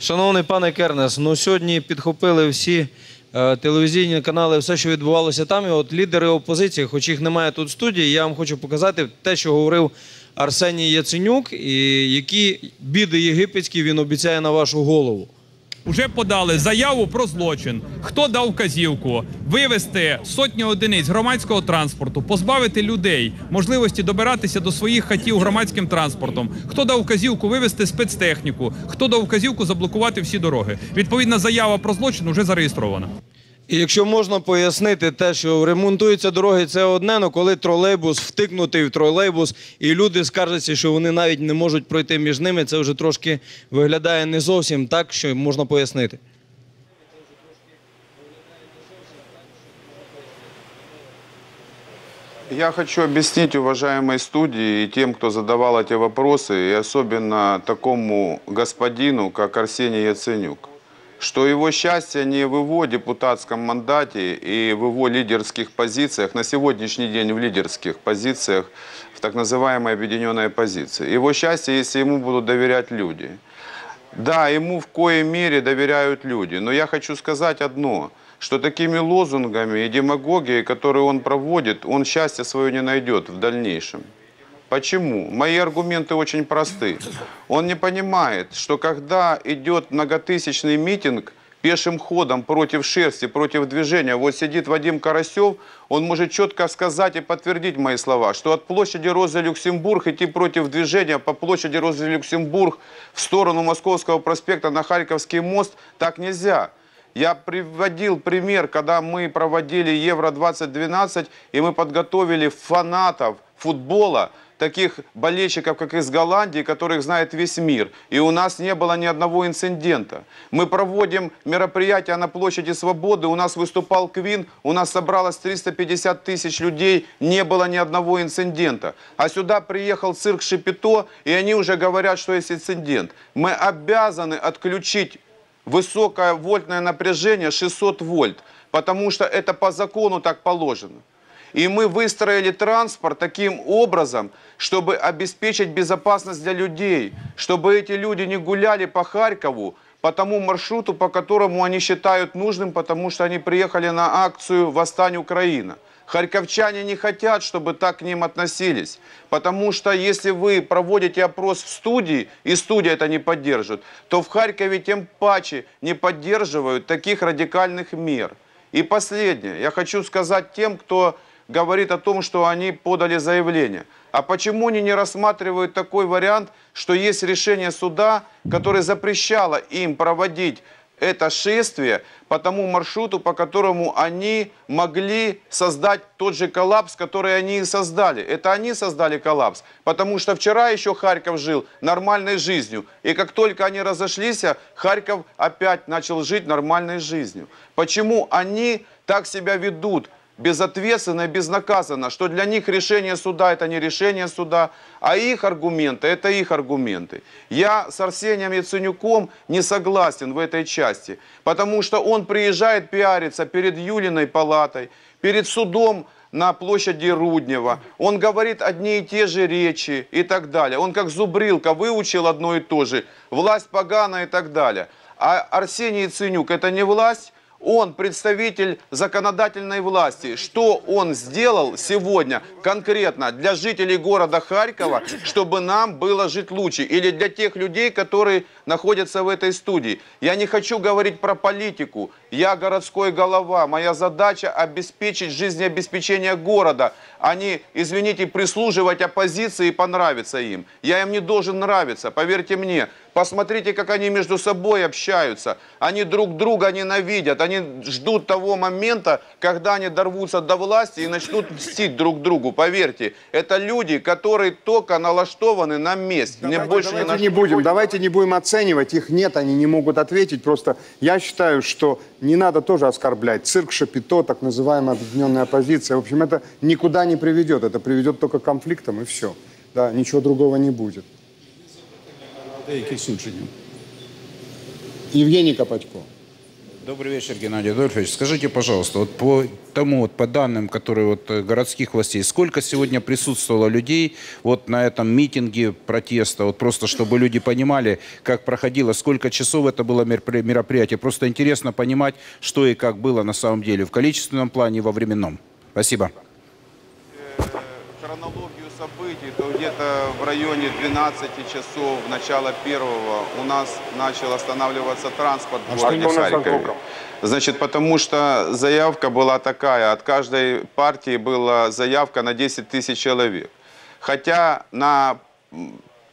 Шановний пане Кернес, ну сьогодні підхопили всі е, телевізійні канали, все, що відбувалося там. І от лідери опозиції, хоч їх немає тут в студії, я вам хочу показати те, що говорив Арсеній Яценюк, і які біди єгипетські він обіцяє на вашу голову. Уже подали заяву про злочин. Хто дав вказівку вивести сотню одиниць громадського транспорту, позбавити людей можливості добиратися до своїх хатів громадським транспортом? Хто дав вказівку вивести спецтехніку? Хто дав вказівку заблокувати всі дороги? Відповідна заява про злочин вже зареєстрована. І якщо можна пояснити те, що ремонтуються дороги, це одне, але коли тролейбус втикнутий в тролейбус, і люди скаржаться, що вони навіть не можуть пройти між ними, це вже трошки виглядає не зовсім так, що можна пояснити. Я хочу объяснить уважаемой студии и тем, кто задавал эти вопросы, и особенно такому господину, как Арсений Яценюк, Что его счастье не в его депутатском мандате и в его лидерских позициях, на сегодняшний день в лидерских позициях, в так называемой объединенной оппозиции. Его счастье, если ему будут доверять люди. Да, ему в коей мере доверяют люди. Но я хочу сказать одно, что такими лозунгами и демагогией, которые он проводит, он счастье свое не найдет в дальнейшем. Почему? Мои аргументы очень просты. Он не понимает, что когда идет многотысячный митинг пешим ходом против шерсти, против движения, вот сидит Вадим Карасев, он может четко сказать и подтвердить мои слова, что от площади Розы Люксембург идти против движения по площади Розы Люксембург в сторону Московского проспекта на Харьковский мост так нельзя. Я приводил пример, когда мы проводили Евро-2012, и мы подготовили фанатов футбола, таких болельщиков, как из Голландии, которых знает весь мир. И у нас не было ни одного инцидента. Мы проводим мероприятия на площади Свободы, у нас выступал Квин, у нас собралось 350 тысяч людей, не было ни одного инцидента. А сюда приехал цирк Шипито, и они уже говорят, что есть инцидент. Мы обязаны отключить высокое вольтное напряжение 600 вольт, потому что это по закону так положено. И мы выстроили транспорт таким образом, чтобы обеспечить безопасность для людей, чтобы эти люди не гуляли по Харькову, по тому маршруту, по которому они считают нужным, потому что они приехали на акцию «Восстань Украина». Харьковчане не хотят, чтобы так к ним относились. Потому что если вы проводите опрос в студии, и студия это не поддерживает, то в Харькове тем паче не поддерживают таких радикальных мер. И последнее. Я хочу сказать тем, кто говорит о том, что они подали заявление. А почему они не рассматривают такой вариант, что есть решение суда, которое запрещало им проводить это шествие по тому маршруту, по которому они могли создать тот же коллапс, который они и создали. Это они создали коллапс, потому что вчера еще Харьков жил нормальной жизнью. И как только они разошлись, Харьков опять начал жить нормальной жизнью. Почему они так себя ведут? Безответственно и безнаказанно, что для них решение суда это не решение суда, а их аргументы это их аргументы. Я с Арсением Яценюком не согласен в этой части, потому что он приезжает пиариться перед Юлиной палатой, перед судом на площади Руднева. Он говорит одни и те же речи и так далее. Он как зубрилка выучил одно и то же. Власть погана и так далее. А Арсений Яценюк это не власть, он представитель законодательной власти. Что он сделал сегодня конкретно для жителей города Харькова, чтобы нам было жить лучше? Или для тех людей, которые находятся в этой студии? Я не хочу говорить про политику. Я городской голова. Моя задача обеспечить жизнеобеспечение города, а не, извините, прислуживать оппозиции и понравиться им. Я им не должен нравиться, поверьте мне. Посмотрите, как они между собой общаются. Они друг друга ненавидят. Они ждут того момента, когда они дорвутся до власти и начнут мстить друг другу. Поверьте, это люди, которые только налаштованы на месть. Мне Давайте, больше давайте не что. будем, давайте не будем оценивать. Их нет, они не могут ответить. Просто я считаю, что не надо тоже оскорблять. Цирк Шапито, так называемая объединенная оппозиция. В общем, это никуда не приведет. Это приведет только к конфликтам и все. Да, ничего другого не будет. Евгений Копатько. Добрый вечер, Геннадий Адольфович. Скажите, пожалуйста, вот по тому, вот по данным, которые вот э, городских властей, сколько сегодня присутствовало людей вот на этом митинге протеста, вот просто чтобы люди понимали, как проходило, сколько часов это было меропри- мероприятие. Просто интересно понимать, что и как было на самом деле в количественном плане и во временном. Спасибо. Событий, то где-то в районе 12 часов, начала первого, у нас начал останавливаться транспорт в А что городе Харькове. Значит, потому что заявка была такая, от каждой партии была заявка на 10 тысяч человек. Хотя на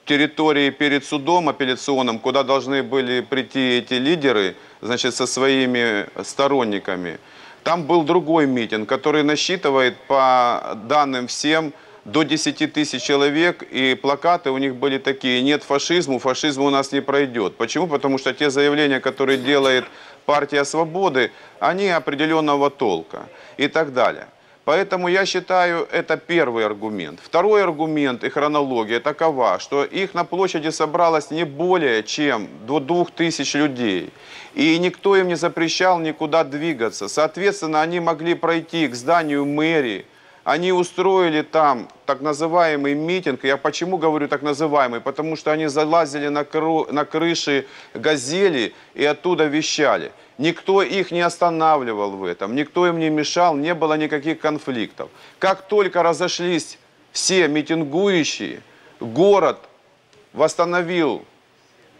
территории перед судом апелляционным, куда должны были прийти эти лидеры, значит, со своими сторонниками, там был другой митинг, который насчитывает по данным всем до 10 тысяч человек, и плакаты у них были такие, нет фашизму, фашизм у нас не пройдет. Почему? Потому что те заявления, которые делает партия свободы, они определенного толка и так далее. Поэтому я считаю, это первый аргумент. Второй аргумент и хронология такова, что их на площади собралось не более чем до двух тысяч людей. И никто им не запрещал никуда двигаться. Соответственно, они могли пройти к зданию мэрии, они устроили там так называемый митинг. Я почему говорю так называемый? Потому что они залазили на, кру- на крыши газели и оттуда вещали. Никто их не останавливал в этом, никто им не мешал, не было никаких конфликтов. Как только разошлись все митингующие, город восстановил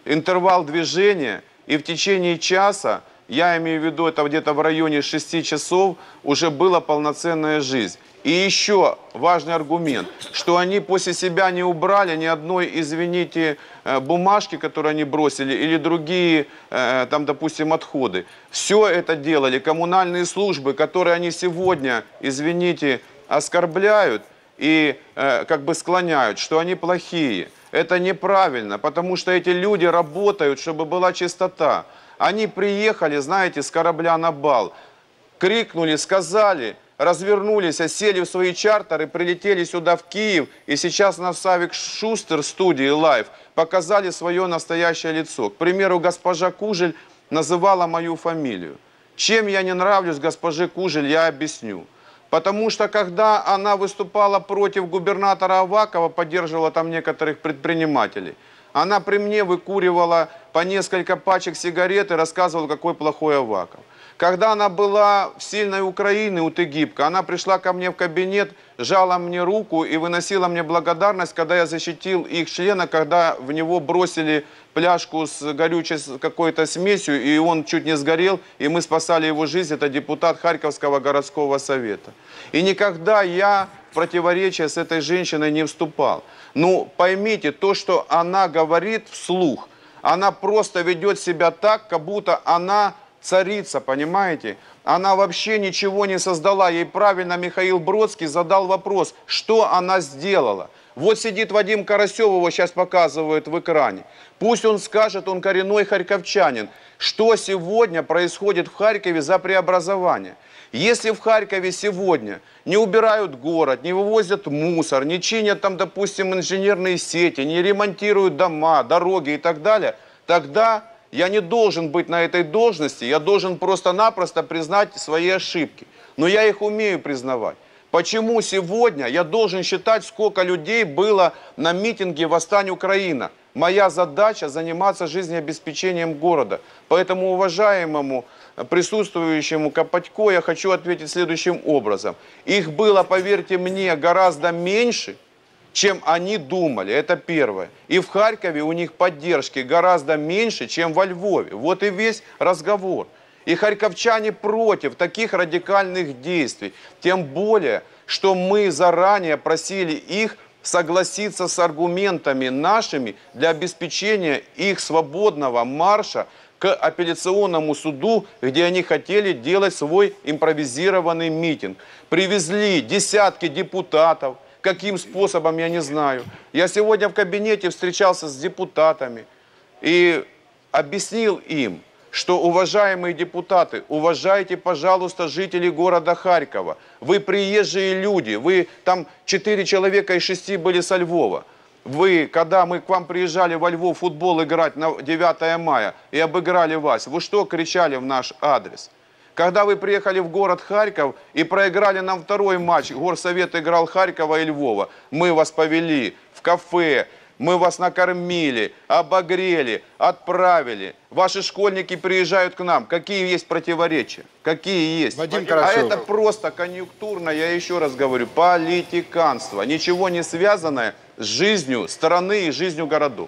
интервал движения, и в течение часа, я имею в виду это где-то в районе 6 часов, уже была полноценная жизнь. И еще важный аргумент, что они после себя не убрали ни одной, извините, э, бумажки, которые они бросили, или другие, э, там, допустим, отходы. Все это делали коммунальные службы, которые они сегодня, извините, оскорбляют и э, как бы склоняют, что они плохие. Это неправильно, потому что эти люди работают, чтобы была чистота. Они приехали, знаете, с корабля на бал, крикнули, сказали, развернулись, сели в свои чартеры, прилетели сюда в Киев, и сейчас на Савик Шустер студии Live показали свое настоящее лицо. К примеру, госпожа Кужель называла мою фамилию. Чем я не нравлюсь госпоже Кужель, я объясню. Потому что когда она выступала против губернатора Авакова, поддерживала там некоторых предпринимателей, она при мне выкуривала по несколько пачек сигарет и рассказывала, какой плохой Аваков. Когда она была в сильной Украине у Тегибка, она пришла ко мне в кабинет, жала мне руку и выносила мне благодарность, когда я защитил их члена, когда в него бросили пляжку с горючей какой-то смесью, и он чуть не сгорел, и мы спасали его жизнь. Это депутат Харьковского городского совета. И никогда я в противоречие с этой женщиной не вступал. Ну, поймите, то, что она говорит вслух, она просто ведет себя так, как будто она царица, понимаете? Она вообще ничего не создала. Ей правильно Михаил Бродский задал вопрос, что она сделала. Вот сидит Вадим Карасев, его сейчас показывают в экране. Пусть он скажет, он коренной харьковчанин, что сегодня происходит в Харькове за преобразование. Если в Харькове сегодня не убирают город, не вывозят мусор, не чинят там, допустим, инженерные сети, не ремонтируют дома, дороги и так далее, тогда я не должен быть на этой должности, я должен просто-напросто признать свои ошибки. Но я их умею признавать. Почему сегодня я должен считать, сколько людей было на митинге «Восстань Украина»? Моя задача заниматься жизнеобеспечением города. Поэтому уважаемому присутствующему Копатько я хочу ответить следующим образом. Их было, поверьте мне, гораздо меньше, чем они думали. Это первое. И в Харькове у них поддержки гораздо меньше, чем во Львове. Вот и весь разговор. И харьковчане против таких радикальных действий. Тем более, что мы заранее просили их согласиться с аргументами нашими для обеспечения их свободного марша к апелляционному суду, где они хотели делать свой импровизированный митинг. Привезли десятки депутатов, каким способом, я не знаю. Я сегодня в кабинете встречался с депутатами и объяснил им, что, уважаемые депутаты, уважайте, пожалуйста, жителей города Харькова. Вы приезжие люди, вы там четыре человека из шести были со Львова. Вы, когда мы к вам приезжали во Львов футбол играть на 9 мая и обыграли вас, вы что кричали в наш адрес? Когда вы приехали в город Харьков и проиграли нам второй матч, горсовет играл Харькова и Львова, мы вас повели в кафе, мы вас накормили, обогрели, отправили. Ваши школьники приезжают к нам. Какие есть противоречия? Какие есть? Вадим а Карасев. это просто конъюнктурно, я еще раз говорю, политиканство. Ничего не связанное с жизнью страны и жизнью городов.